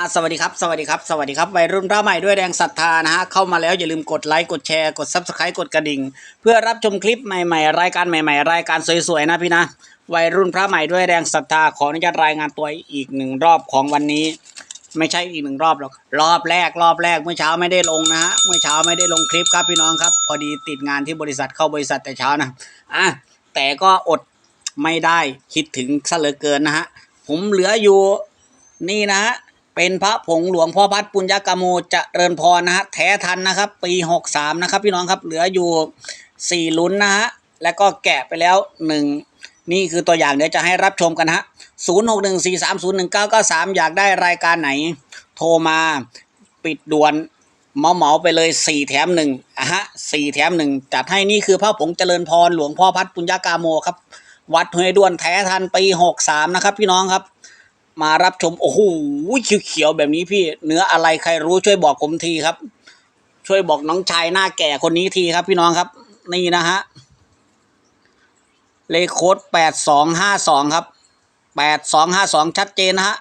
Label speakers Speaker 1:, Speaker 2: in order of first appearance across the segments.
Speaker 1: อะสวัสดีครับ สวัสดีครับ สวัสดีครับวัยรุ่นพระใหม่ด้วยแรงศรัทธานะฮะ เข้ามาแล้วอย่าลืมกดไลค์กดแชร์กด subscribe กดกระดิ่ง เพื่อรับชมคลิปใหม่ๆ รายการใหม่ๆ รายการสวยๆ นะพี่นะ วัยรุ่นพระใหม่ด้วยแรงศรัทธาขออนุญาตรายงานตัวอีกหนึ่งรอบของวันนี้ ไม่ใช่อีกหนึ่งรอบหรอก รอบแรกรอบแรกเมื่อเช้าไม่ได้ลงนะฮะ เมื่อเช้าไม่ได้ลงคลิปครับพี่น้องครับ พอดีติดงานที่บริษัทเข้าบริษัทแต่เช้านะอะแต่ก็อดไม่ได้คิดถึงซะเหลือเกินนะฮะผมเหลืออยู่นี่นะฮะ เป็นพระผงหลวงพ่อพัดปุญญกโมเจะเริญพรนะฮะแท้ทันนะครับ ปีหกสามนะครับ พี่น้องครับเหลืออยู่สี่ลุ้นนะฮะแล้วก็แกะไปแล้วหนึ่งนี่คือตัวอย่างเดี๋ยวจะให้รับชมกันฮะศูนย์หกหนึ่งสี่สามศูนย์หนึ่งเก้าเก้าสามอยากได้รายการไหน โทรมาปิดด่วนเหมาเหมาไปเลยสี่แถมหนึ่งอะฮะสี่แถมหนึ่งจัดให้นี่คือพระผงเจริญพรหลวงพ่อพัดปุญญากาโมครับ วัดห้วยด้วนแท้ทันปีหกสามนะครับ พี่น้องครับ มารับชม โอ้โหเขียวๆแบบนี้พี่ เนื้ออะไรใครรู้ช่วยบอกผมทีครับ ช่วยบอกน้องชายหน้าแก่คนนี้ทีครับ พี่น้องครับ นี่นะฮะเลขโค้ดแปดสองห้าสองครับแปดสองห้าสองชัดเจนนะฮะ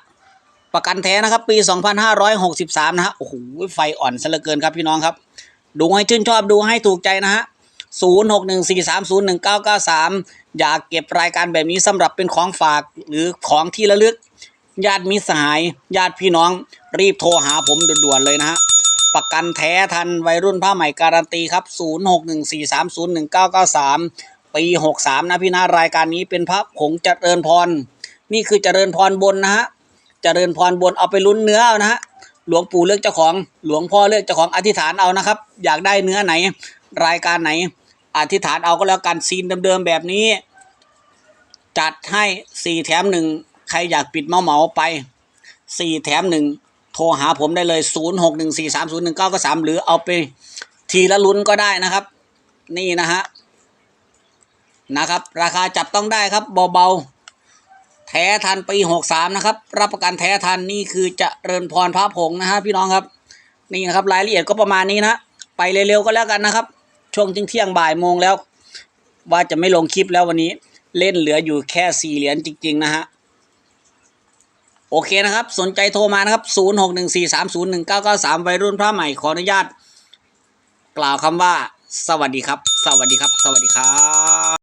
Speaker 1: ประกันแท้นะครับ ปีสองพันห้าร้อยหกสิบสามนะฮะโอ้โหไฟอ่อนซะเหลือเกินครับพี่น้องครับ ดูให้ชื่นชอบดูให้ถูกใจนะฮะศูนย์หกหนึ่งสี่สามศูนย์หนึ่งเก้าเก้าสามอยากเก็บรายการแบบนี้สำหรับเป็นของฝากหรือของที่ระลึก ญาติมิสหาย ญาติพี่น้อง รีบโทรหาผมด่วนๆเลยนะฮะประกันแท้ทันวัยรุ่นผ้าใหม่การันตีครับ 0614301993 ปี 63 นะพี่นะรายการนี้เป็นพระผงเจริญพร นี่คือเจริญพรบนนะฮะเจริญพรบนเอาไปลุ้นเนื้อเอานะฮะหลวงปู่เลือกเจ้าของหลวงพ่อเลือกเจ้าของอธิษฐานเอานะครับ อยากได้เนื้อไหน รายการไหน อธิษฐานเอาก็แล้วกันซีนเดิมๆแบบนี้ จัดให้สี่แถมหนึ่ง ใครอยากปิดเมาเมาๆไปสี่แถมหนึ่งโทรหาผมได้เลยศูนย์หกหนึ่งสี่สามศูนย์หนึ่งเก้าก็สามหรือเอาไปทีละลุ้นก็ได้นะครับ นี่นะฮะนะครับ ราคาจับต้องได้ครับเบาๆ แท้ทันปีหกสามนะครับ รับประกันแท้ทันนี่คือจะเริญพรพระผงนะฮะพี่น้องครับ นี่นะครับรายละเอียดก็ประมาณนี้นะ ไปเร็วๆก็แล้วกันนะครับ ช่วงเที่ยงบ่ายโมงแล้ว ว่าจะไม่ลงคลิปแล้ววันนี้เล่นเหลืออยู่แค่สี่เหรียญจริง ๆ นะฮะ โอเคนะครับ สนใจโทรมานะครับ 0614301993 วัยรุ่นพระใหม่ขออนุญาต กล่าวคำว่า สวัสดีครับ สวัสดีครับ สวัสดีครับ